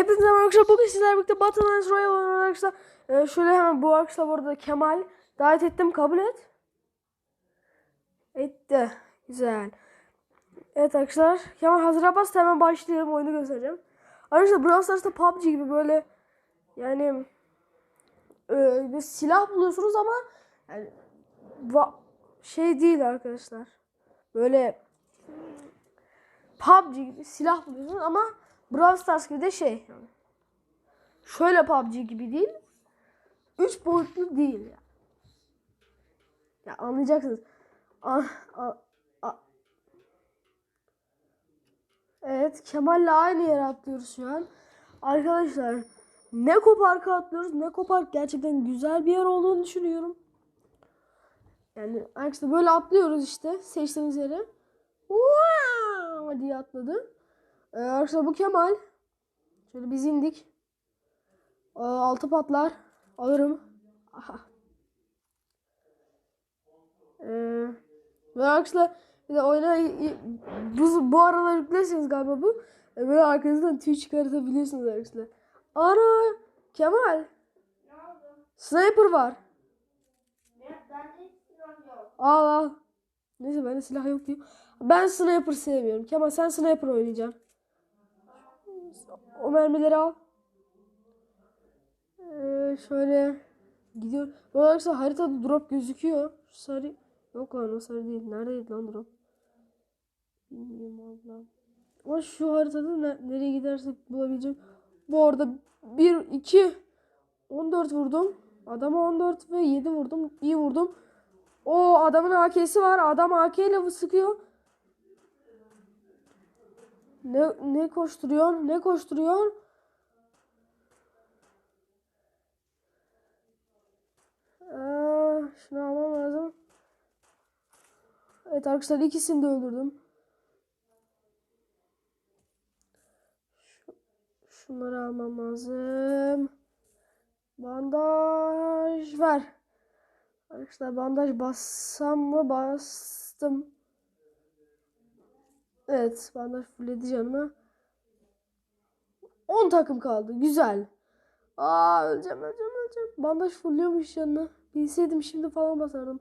Hepinize merhaba arkadaşlar. Bugün sizlerle birlikte Battle Lines Royale oynuyoruz arkadaşlar. Ee, şöyle hemen bu arkadaşlar bu arada Kemal. Davet ettim kabul et. Etti. Güzel. Evet arkadaşlar. Kemal hazır bas hemen başlayalım. Oyunu göstereceğim. Arkadaşlar Brawl Stars'ta PUBG gibi böyle yani e, bir silah buluyorsunuz ama yani va- şey değil arkadaşlar. Böyle PUBG gibi silah buluyorsunuz ama Brawl Stars gibi de şey. Şöyle PUBG gibi değil. Üç boyutlu değil ya. Ya anlayacaksınız. Ah, ah, ah. Evet Kemal'le aynı yere atlıyoruz şu an. Arkadaşlar Neko Park'a atlıyoruz. Neko Park gerçekten güzel bir yer olduğunu düşünüyorum. Yani arkadaşlar böyle atlıyoruz işte seçtiğimiz yere. Wow! diye atladı. Ee, arkadaşlar bu Kemal. Şöyle biz indik. Ee, altı patlar. Alırım. Aha. Ee, ve arkadaşlar bir de oyuna bu, bu aralar yüklesiniz galiba bu. Ee, böyle arkanızdan tüy çıkartabiliyorsunuz arkadaşlar. Ana Kemal. Sniper var. Al al. Neyse bende silah yok diyor. Ben sniper sevmiyorum. Kemal sen sniper oynayacaksın. O mermileri al. Ee, şöyle gidiyor. Bu arkadaşlar haritada drop gözüküyor. Şu sarı yok lan o sarı değil. Neredeydi lan drop? Bilmiyorum abla. Ama şu haritada ne- nereye gidersek bulabileceğim. Bu arada 1 2 14 vurdum. Adama 14 ve 7 vurdum. İyi vurdum. O adamın AK'si var. Adam AK ile sıkıyor. Ne ne koşturuyor? Ne koşturuyor? Aa, şunu almam lazım. Evet arkadaşlar ikisini de öldürdüm. Şu, şunları almam lazım. Bandaj ver. Arkadaşlar bandaj bassam mı? Bastım. Evet bandaj fulledi canımı. 10 takım kaldı. Güzel. Aa öleceğim öleceğim öleceğim. Bandaj fulluyormuş canını. Bilseydim şimdi falan basardım.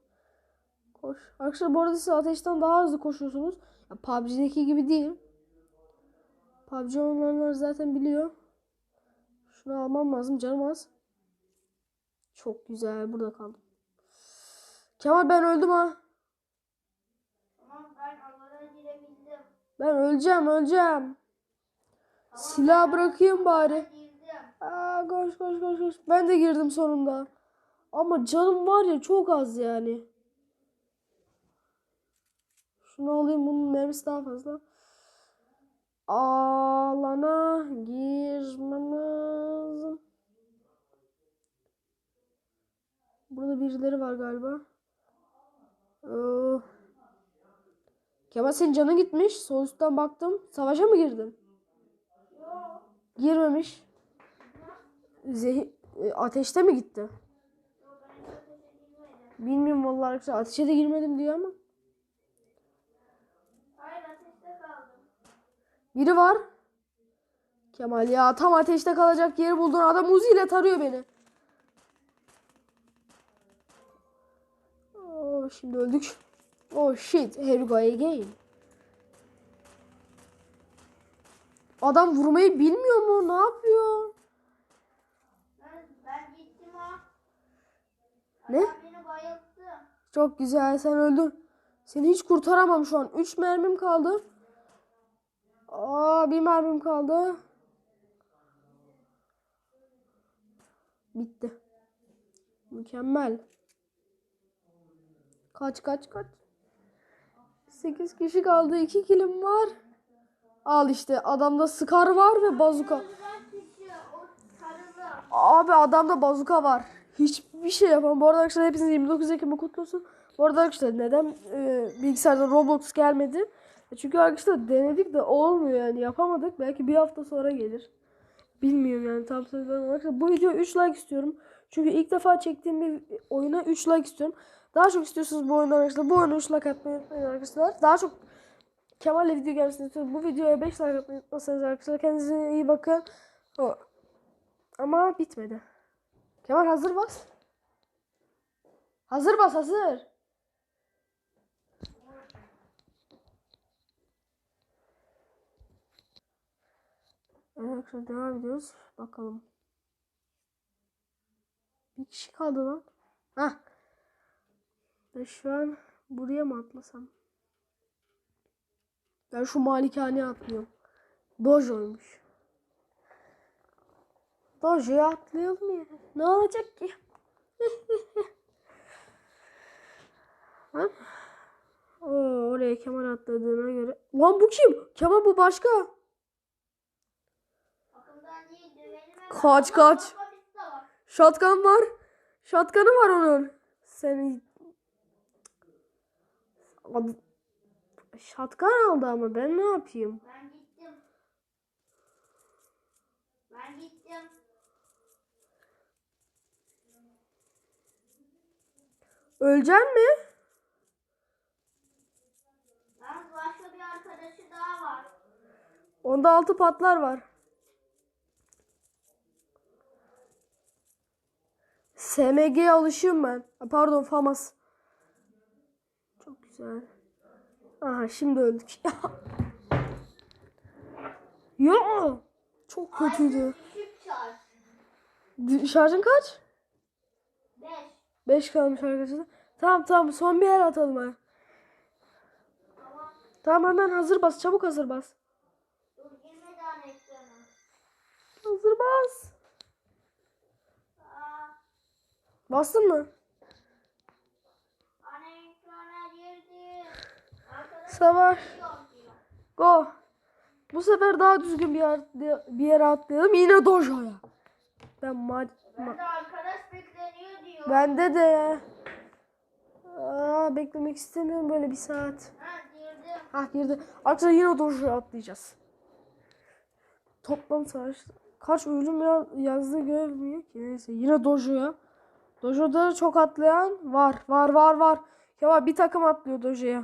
Koş. Arkadaşlar bu arada siz ateşten daha hızlı koşuyorsunuz. Ya, PUBG'deki gibi değil. PUBG oynayanlar zaten biliyor. Şunu almam lazım canım az. Çok güzel burada kaldım. Kemal ben öldüm ha. Tamam ben alana girebildim. Ben öleceğim öleceğim. Silah bırakayım bari. Aa, koş koş koş koş. Ben de girdim sonunda. Ama canım var ya çok az yani. Şunu alayım bunun mermisi daha fazla. Alana girmem lazım. Burada birileri var galiba. Oo. Kemal senin canın gitmiş. Sol üstten baktım. Savaşa mı girdin? Girmemiş. Zehir, e, ateşte mi gitti? Bilmiyorum vallahi arkadaşlar. Ateşe de girmedim diyor ama. Hayır ateşte kaldım. Biri var. Kemal ya tam ateşte kalacak yeri buldun. Adam Uzi ile tarıyor beni. Oh, şimdi öldük. Oh shit. Here we go again. Adam vurmayı bilmiyor mu? Ne yapıyor? Ben, ben gittim ha. Ne? Adam beni bayılttı. Çok güzel. Sen öldün. Seni hiç kurtaramam şu an. 3 mermim kaldı. Aa, bir mermim kaldı. Bitti. Mükemmel. Kaç kaç kaç. 8 kişi kaldı. 2 kilim var. Al işte adamda Scar var ve bazuka. Abi adamda bazuka var. Hiçbir şey yapamam. Bu arada arkadaşlar hepiniz 29 Ekim'i kutlu olsun. Bu arada arkadaşlar neden e, bilgisayarda Roblox gelmedi? E, Çünkü arkadaşlar denedik de olmuyor yani yapamadık. Belki bir hafta sonra gelir. Bilmiyorum yani tam söylüyorum. Arkadaşlar bu video 3 like istiyorum. Çünkü ilk defa çektiğim bir oyuna 3 like istiyorum. Daha çok istiyorsunuz bu oyunu arkadaşlar. Bu oyuna 3 like atmayı unutmayın arkadaşlar. Daha çok Kemal'le video gelmesini istiyorum. Bu videoya 5 like atmayı unutmazsanız arkadaşlar. Kendinize iyi bakın. O. Ama bitmedi. Kemal hazır bas. Hazır bas hazır. Arkadaşlar devam ediyoruz. Bakalım. Bir kişi kaldı lan. Hah. Ben şu an buraya mı atlasam? Ben şu malikaneye atlıyorum. Dojo'ymuş. Dojo'ya atlayalım ya. Ne olacak ki? ha? Oo, oraya Kemal atladığına göre. Lan bu kim? Kemal bu başka. Kaç, kaç. De var. Shotgun'ı var onun. Seni Shotgun aldı ama ben ne yapayım? Ben gittim. Ben gittim. Öleceksin mi? Yalnız başka bir arkadaşı daha var. Onda altı patlar var. SMG'ye alışığım ben. Pardon FAMAS. Güzel. Aha şimdi öldük. ya çok kötüydü. Şarj. Şarjın kaç? 5. 5 kalmış arkadaşlar. Tamam tamam son bir yer atalım ha. Tamam. Tamam hemen hazır bas. Çabuk hazır bas. Dur. Hazır bas. Aa, Bastın mı? ana ekrana girdi. Arkadaş Savaş. Go. Bu sefer daha düzgün bir yer, bir yere atlayalım. Yine dojoya. Ben ma diyor. Bende de. Aa, beklemek istemiyorum böyle bir saat. Ha girdim. Ah girdi. Arkadaşlar yine dojoya atlayacağız. Toplam savaş. Kaç ölüm ya- yazdığı görmüyor ki. Neyse yine dojoya. Dojo'da çok atlayan var. Var var var. Ya bir takım atlıyor dojoya.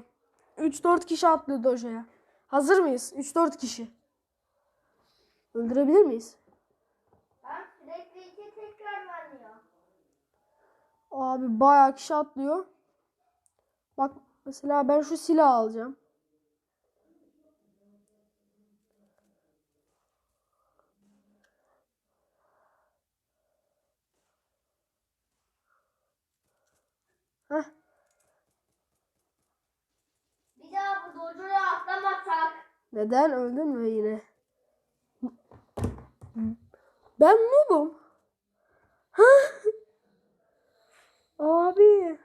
3-4 kişi atlıyor dojoya. Hazır mıyız? 3-4 kişi. Öldürebilir miyiz? Sürekli iki. Abi bayağı kişi atlıyor. Bak mesela ben şu silahı alacağım. Daha bu dojoya atlamasak. Neden öldün mü yine? Ben noobum. Hah. Abi.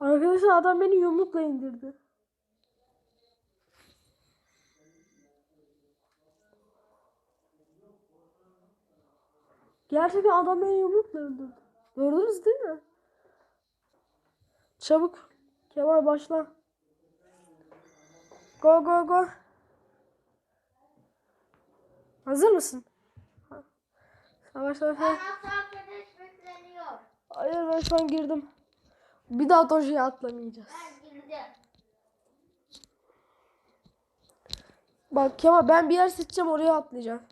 Arkadaşlar adam beni yumrukla indirdi. Gerçekten adam beni yumrukla öldürdü. Gördünüz değil mi? Çabuk. Kemal başla. Go go go. Hazır mısın? Savaş savaş. Hayır ben şu an girdim. Bir daha Doji'ye atlamayacağız. Ben girdim. Bak Kemal ben bir yer seçeceğim oraya atlayacağım.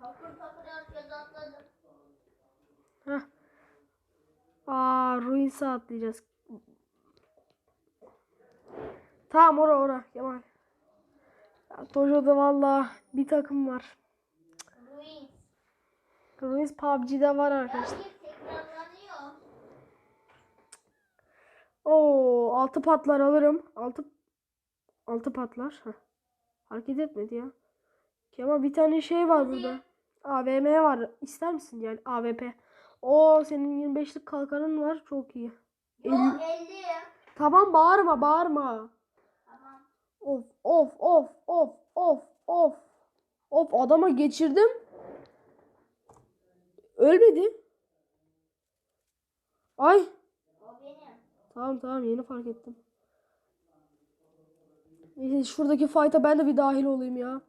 Takır takır herkes atladı. Heh. Aa Ruins'e atlayacağız. Tamam ora ora Kemal. Ya, Dojo'da valla bir takım var. Ruin. Ruins PUBG'de var arkadaşlar. Oo, altı patlar alırım. Altı altı patlar. Heh. Hareket etmedi ya. Kemal bir tane şey var burada. AVM var. İster misin yani AWP? O senin 25'lik kalkanın var. Çok iyi. Yo El- 50. Tamam bağırma bağırma. Tamam. Of of of of of of. Of adama geçirdim. Ölmedi. Ay. O benim. Tamam tamam yeni fark ettim. Neyse şuradaki fight'a ben de bir dahil olayım ya.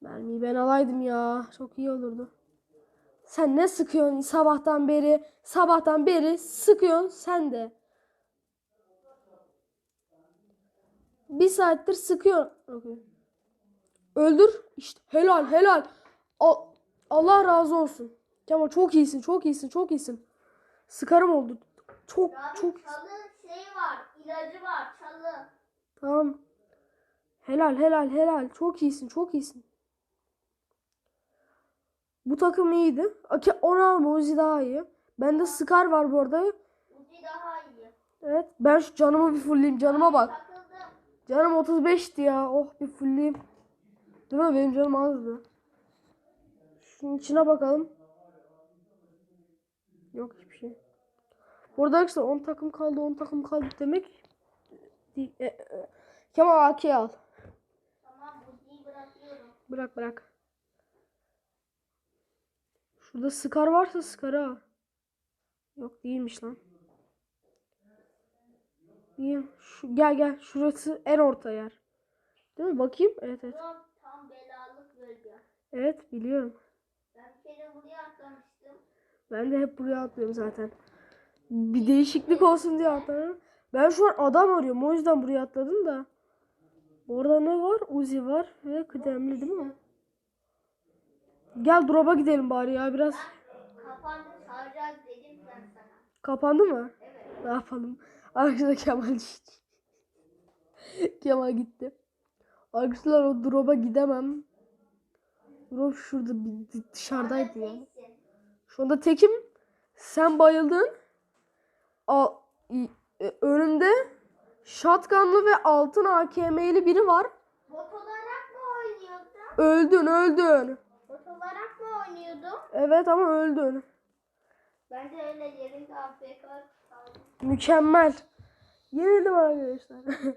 Mermiyi ben alaydım ya. Çok iyi olurdu. Sen ne sıkıyorsun sabahtan beri? Sabahtan beri sıkıyorsun sen de. bir saattir sıkıyor. Öldür. İşte helal helal. Al- Allah razı olsun. Kemal çok iyisin çok iyisin çok iyisin. Sıkarım oldu. Çok Ya çok çalı şey var. ilacı var. Çalı. Tamam. Helal helal helal. Çok iyisin çok iyisin. Bu takım iyiydi. Onu alma Uzi daha iyi. Bende Scar var bu arada. Uzi daha iyi. Evet. Ben şu canımı bir fullleyeyim. Canıma bak. Canım 35'ti ya. Oh bir fullleyeyim. Değil mi? Benim canım azdı. Şunun içine bakalım. Yok hiçbir şey. Burada arkadaşlar 10 takım kaldı 10 takım kaldı demek. E, e, Kemal AK al. Tamam bırakıyorum. Bırak bırak. Şurada Scar varsa Scar'ı al. Yok değilmiş lan. İyi. Şu, gel gel. Şurası en orta yer. Değil mi? Bakayım. Evet evet. Tam belalık bölge. Evet biliyorum. Ben bir kere buraya atlamıştım. Ben de hep buraya atlıyorum zaten. Bir değişiklik olsun diye atladım. Ben şu an adam arıyorum. O yüzden buraya atladım da. Orada ne var? Uzi var ve kıdemli değil mi? Gel drop'a gidelim bari ya biraz. Kapandı saracağız dedim ben sana. Kapandı mı? Evet. Ne yapalım? Arkadaşlar Kemal düştü. Kemal gitti. Arkadaşlar o drop'a gidemem. Drop şurada dışarıdaydı ya. Şu anda tekim. Sen bayıldın. Al, e, önümde shotgunlı ve altın AKM'li biri var. Bot olarak mı oynuyordun? Öldün öldün. Oynuyordum? Evet ama öldün. Ben de öyle yerinde AFK kaldım. Mükemmel. Yenildim arkadaşlar.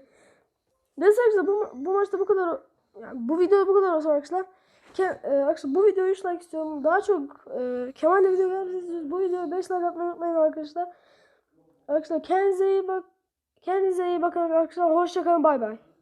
Neyse arkadaşlar bu, bu maçta bu kadar yani bu videoda bu kadar olsun arkadaşlar. Ke, e, arkadaşlar bu videoyu 3 like istiyorum. Daha çok e, Kemal'le video görürseniz bu videoya 5 like atmayı unutmayın arkadaşlar. Arkadaşlar kendinize iyi bak. Kendinize iyi bakın arkadaşlar. Hoşçakalın. Bay bay.